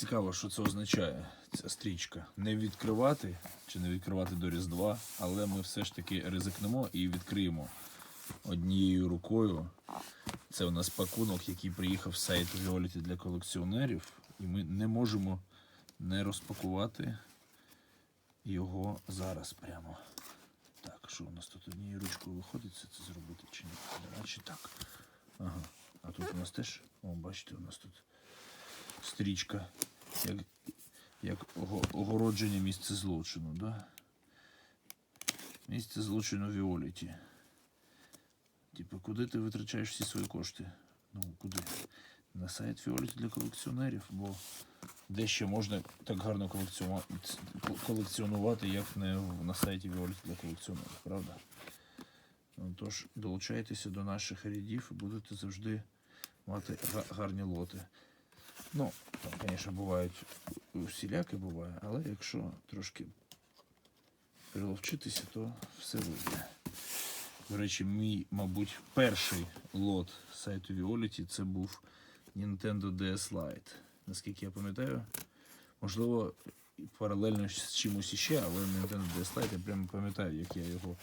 Цікаво, що це означає, ця стрічка. Не відкривати чи не відкривати до Різдва, але ми все ж таки ризикнемо і відкриємо однією рукою. Це у нас пакунок, який приїхав з сайту Violet для колекціонерів, і ми не можемо не розпакувати його зараз прямо. Так, що у нас тут однією ручкою виходить це, зробити чи ні? Наче так. Ага. А тут у нас теж, о, бачите, у нас тут стрічка, як, як огородження місця злочину, да? Місце злочину Віоліті. Типу, куди ти витрачаєш всі свої кошти? Ну, куди? На сайт Віоліті для колекціонерів, бо де ще можна так гарно колекціонувати, як не на сайті Віоліті для колекціонерів, правда? Ну, Тож долучайтеся до наших рядів і будете завжди мати гарні лоти. Ну, там, звісно, бувають всіляке буває, але якщо трошки приловчитися, то все вийде. До речі, мій, мабуть, перший лот сайту Violet це був Nintendo DS Lite. Наскільки я пам'ятаю, можливо, паралельно з чимось іще, але Nintendo DS Lite, я прямо пам'ятаю, як я його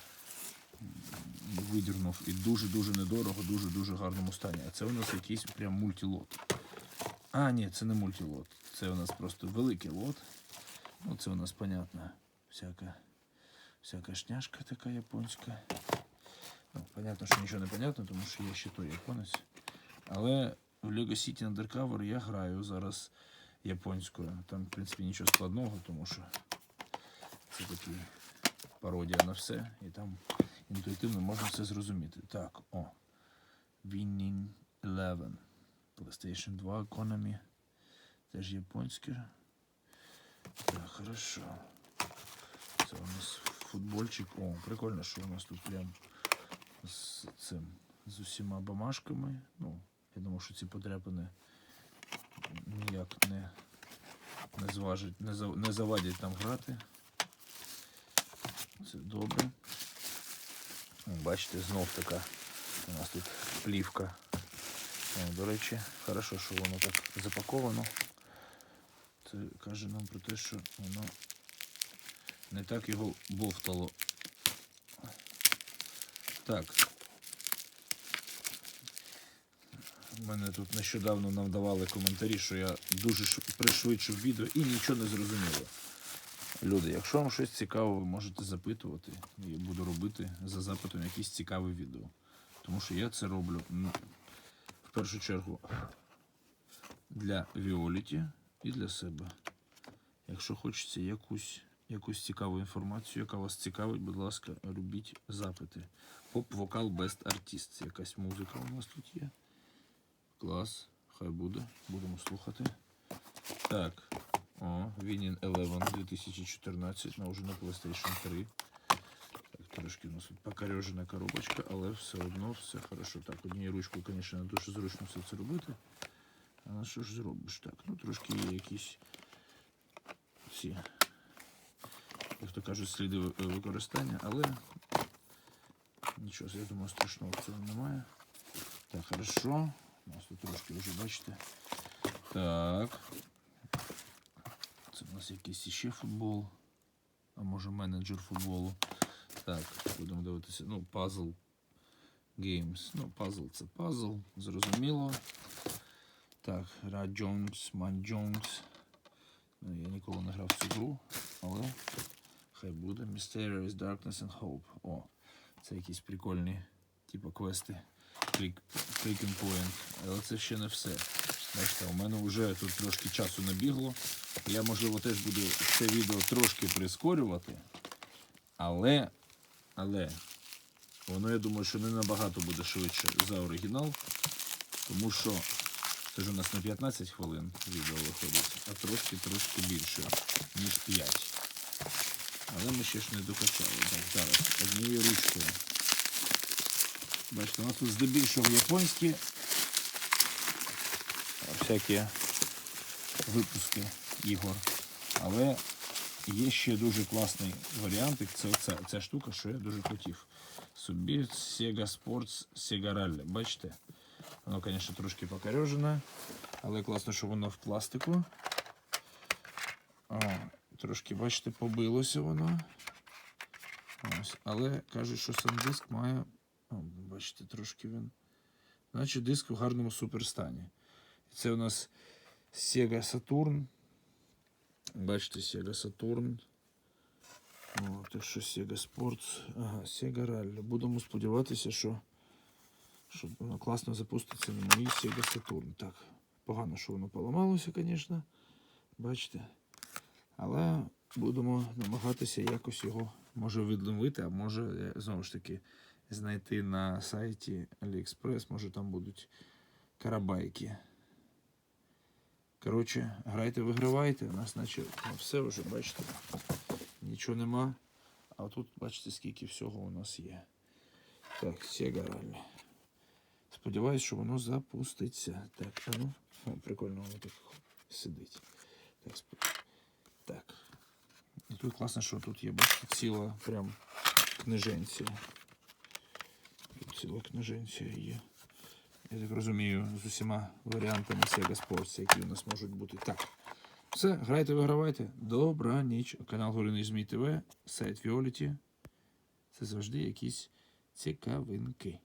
видірнув і дуже-дуже недорого, дуже-дуже гарному стані. А це у нас якийсь прям мультилот. А, ні, це не мультилот. Це у нас просто великий лот. Ну, це у нас, понятно, всяка, всяка шняшка така японська. Ну, понятно, що нічого не понятно, тому що я ще той японець. Але в Lego City Undercover я граю зараз японською. Там, в принципі, нічого складного, тому що це такі пародія на все. І там інтуїтивно можна все зрозуміти. Так, о. Winning Eleven. PlayStation 2 Konami. Теж японське. Так, хорошо. Це у нас футбольчик. О, прикольно, що у нас тут прям з цим з усіма бумажками. Ну, я думаю, що ці подряпини ніяк не, не зважать, не, зав- не завадять нам грати. Це добре. Бачите, знов така у нас тут плівка. О, до речі, хорошо, що воно так запаковано. Це каже нам про те, що воно не так його бовтало. Так. У мене тут нещодавно нам давали коментарі, що я дуже пришвидшив відео і нічого не зрозуміло. Люди, якщо вам щось цікаве, ви можете запитувати. Я буду робити за запитом якісь цікаві відео. Тому що я це роблю ну, першу чергу для Віоліті і для себе. Якщо хочеться якусь, якусь цікаву інформацію, яка вас цікавить, будь ласка, робіть запити. Поп-вокал Best Artist. Якась музика у нас тут є. Клас. Хай буде. Будемо слухати. Так. О, Winning Eleven 2014 на вже на PlayStation 3. Трошки у нас тут покорежена коробочка, але все одно все хорошо. Так, однією ручкою, звісно, дуже зручно все це робити. Але що ж зробиш? Так, ну трошки є якісь ці, як то кажуть, сліди використання, але нічого, я думаю, страшного в цьому немає. Так, хорошо. У нас тут трошки вже бачите. Так. Це у нас якийсь іще футбол. А може менеджер футболу. Так, будемо дивитися. Ну, пазл Games. Ну, пазл це пазл, зрозуміло. Так, Ра Джонс, Ман Джонс. Ну, я ніколи не грав в цю гру, але хай буде. Mysterious Darkness and Hope. О, це якісь прикольні, типу квести. Click and point. Але це ще не все. Бачите, у мене вже тут трошки часу набігло. Я, можливо, теж буду це відео трошки прискорювати. Але, але, воно, я думаю, що не набагато буде швидше за оригінал. Тому що це ж у нас на 15 хвилин відео виходить, а трошки-трошки більше, ніж 5. Але ми ще ж не докачали. Так, зараз однією ручкою. Бачите, у нас тут здебільшого японські всякі випуски ігор. Але є ще дуже класний варіантик. Це ця, ця штука, що я дуже хотів. Собі Sega Sports Sega Rally. Бачите? Воно, звісно, трошки покорежене, але класно, що воно в пластику. О, трошки, бачите, побилося воно. Ось, але кажуть, що сам диск має. О, бачите, трошки він. Значить, диск в гарному суперстані. Це у нас Sega Saturn. Бачите, Sega Saturn. О, так що Sega Sports. Ага, Sega Rally. Будемо сподіватися, що, що воно класно запуститься на моїй Sega Saturn. Так, погано, що воно поламалося, звісно. Бачите. Але будемо намагатися якось його може відновити, а може е, знову ж таки знайти на сайті AliExpress, може там будуть карабайки. Коротше, грайте, вигравайте. У нас наче ну, все вже, бачите, нічого нема. А тут бачите, скільки всього у нас є. Так, Sega Rally. Сподіваюсь, що воно запуститься. Так, а ну, о, прикольно воно так сидить. Так, сп- так. І тут класно, що тут є, бачите, ціла прям книженція. Тут ціла книженція є. Я так розумію, з усіма варіантами Sega Sports, які у нас можуть бути. Так. Все, грайте, вигравайте. Добра ніч. Канал Горіний Змій ТВ, сайт Віоліті. Це завжди якісь цікавинки.